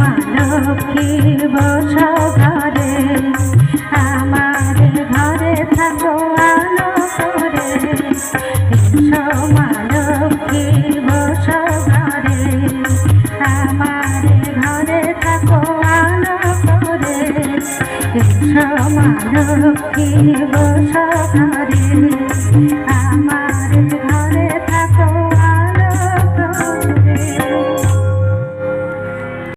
মালকে বসা ঘরে আমার ঘরে থাকো আলো করে, এসো মালকে বসা ঘরে আমার ঘরে থাকো আলো করে এসো মালকে বসা ঘরে আমার